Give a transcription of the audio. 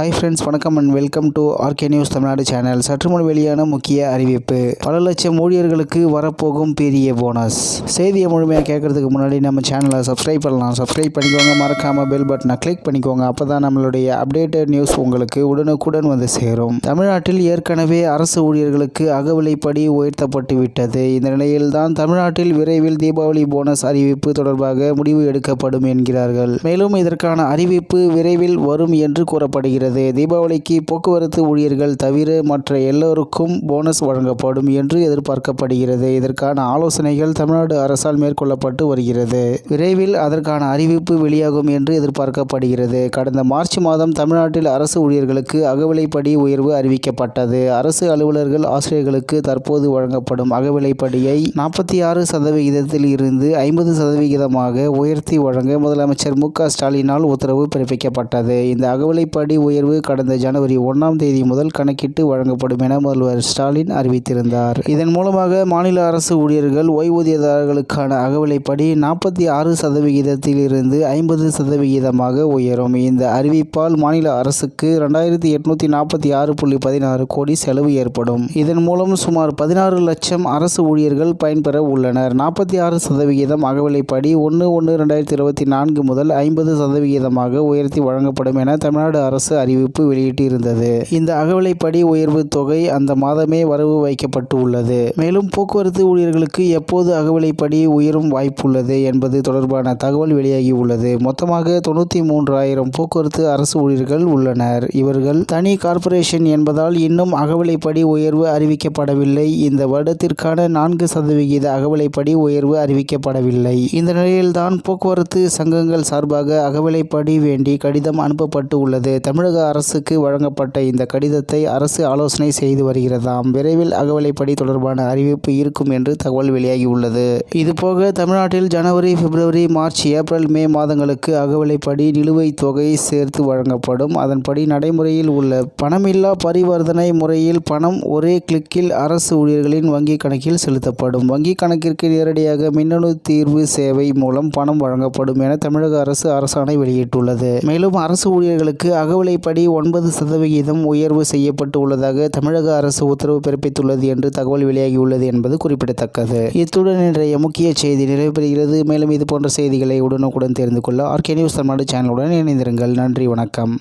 Hi friends வணக்கம் and welcome to RK news Tamil Nadu channel சற்று முன் வெளியான முக்கிய அறிவிப்பு. பல லட்சம் ஊழியர்களுக்கு வரப்போகும் பெரிய போனஸ் செய்தியை முழுமையாக கேட்கறதுக்கு முன்னாடி நம்ம சேனலை சப்ஸ்கிரைப் பண்ணலாம். சப்ஸ்கிரைப் பண்ணிக்கோங்க மறக்காம பெல் பட்டனை கிளிக் பண்ணிக்கோங்க. அப்போ தான் நம்மளுடைய அப்டேட்டட் நியூஸ் உங்களுக்கு உடனுக்குடன் வந்து சேரும். தமிழ்நாட்டில் ஏற்கனவே அரசு ஊழியர்களுக்கு அகவிலைப்படி உயர்த்தப்பட்டு விட்டது. இந்த நிலையில் தான் தமிழ்நாட்டில் விரைவில் தீபாவளி போனஸ் அறிவிப்பு தொடர்பாக முடிவு எடுக்கப்படும் என்கிறார்கள். மேலும் இதற்கான அறிவிப்பு விரைவில் வரும் என்று கூறப்படுகிறது. தீபாவளிக்கு போக்குவரத்து ஊழியர்கள் தவிர மற்ற எல்லோருக்கும் போனஸ் வழங்கப்படும் என்று எதிர்பார்க்கப்படுகிறது. இதற்கான ஆலோசனைகள் தமிழ்நாடு அரசால் மேற்கொள்ளப்பட்டு வருகிறது. விரைவில் அதற்கான அறிவிப்பு வெளியாகும் என்று எதிர்பார்க்கப்படுகிறது. கடந்த மார்ச் மாதம் தமிழ்நாட்டில் அரசு ஊழியர்களுக்கு அகவிலைப்படி உயர்வு அறிவிக்கப்பட்டது. அரசு அலுவலர்கள் ஆசிரியர்களுக்கு தற்போது வழங்கப்படும் அகவிலைப்படியை நாற்பத்தி ஆறு சதவிகிதத்தில் இருந்து ஐம்பது சதவிகிதமாக உயர்த்தி வழங்க முதலமைச்சர் மு க ஸ்டாலினால் உத்தரவு பிறப்பிக்கப்பட்டது. இந்த அகவிலைப்படி உயர்வு கடந்த ஜனவரி ஒன்றாம் தேதி முதல் கணக்கிட்டு வழங்கப்படும் என முதல்வர் ஸ்டாலின் அறிவித்திருந்தார். இதன் மூலமாக மாநில அரசு ஊழியர்கள் ஓய்வூதியதாரர்களுக்கான அகவிலைப்படி நாற்பத்தி ஆறு சதவிகிதத்தில் இருந்து ஐம்பது சதவிகிதமாக உயரும். இந்த அறிவிப்பால் மாநில அரசுக்கு ரெண்டாயிரத்தி எட்நூத்தி நாற்பத்தி ஆறு புள்ளி பதினாறு கோடி செலவு ஏற்படும். இதன் மூலம் சுமார் பதினாறு லட்சம் அரசு ஊழியர்கள் பயன்பெற உள்ளனர். நாற்பத்தி ஆறு சதவிகிதம் அகவிலைப்படி ஒன்று ஒன்று ரெண்டாயிரத்தி இருபத்தி நான்கு முதல் ஐம்பது சதவிகிதமாக உயர்த்தி வழங்கப்படும் என தமிழ்நாடு அரசு அறிவிப்பு வெளியிட்டிருந்தது. இந்த அகவிலைப்படி உயர்வு தொகை அந்த மாதமே வரவு வைக்கப்பட்டு உள்ளது மேலும் போக்குவரத்து ஊழியர்களுக்கு எப்போது அகவிலைப்படி உயரும் வாய்ப்புள்ளது என்பது தொடர்பான தகவல் வெளியாகி உள்ளது மொத்தமாக தொண்ணூற்றி மூன்றாயிரம் போக்குவரத்து அரசு ஊழியர்கள் உள்ளனர். இவர்கள் தனி கார்ப்பரேஷன் என்பதால் இன்னும் அகவிலைப்படி உயர்வு அறிவிக்கப்படவில்லை. இந்த வருடத்திற்கான நான்கு சதவிகித அகவிலைப்படி உயர்வு அறிவிக்கப்படவில்லை. இந்த நிலையில்தான் போக்குவரத்து சங்கங்கள் சார்பாக அகவிலைப்படி வேண்டி கடிதம் அனுப்பப்பட்டு உள்ளது தமிழக அரசுக்கு வழங்கப்பட்ட இந்த கடிதத்தை அரசு ஆலோசனை செய்து வருகிறதாம். விரைவில் அகவலைப்படி தொடர்பான அறிவிப்பு இருக்கும் என்று தகவல் வெளியாகியுள்ளது. இதுபோக தமிழ்நாட்டில் ஜனவரி பிப்ரவரி மார்ச் ஏப்ரல் மே மாதங்களுக்கு அகவலைப்படி நிலுவைத் தொகை சேர்த்து வழங்கப்படும். அதன்படி நடைமுறையில் உள்ள பணமில்லா பரிவர்த்தனை முறையில் பணம் ஒரே கிளிக்கில் அரசு ஊழியர்களின் வங்கிக் கணக்கில் செலுத்தப்படும். வங்கி கணக்கிற்கு நேரடியாக மின்னணு தீர்வு சேவை மூலம் பணம் வழங்கப்படும் என தமிழக அரசு அரசாணை வெளியிட்டுள்ளது. மேலும் அரசு ஊழியர்களுக்கு அகவலை விதிப்படி ஒன்பது சதவிகிதம் உயர்வு செய்யப்பட்டு உள்ளதாக தமிழக அரசு உத்தரவு பிறப்பித்துள்ளது என்று தகவல் வெளியாகியுள்ளது என்பது குறிப்பிடத்தக்கது. இத்துடன் இன்றைய முக்கிய செய்தி நிறைவு பெறுகிறது. மேலும் இது போன்ற செய்திகளை உடனுக்குடன் தெரிந்து கொள்ள ஆர்கே நியூஸ் தமிழ்நாடு சேனலுடன் இணைந்திருங்கள். நன்றி வணக்கம்.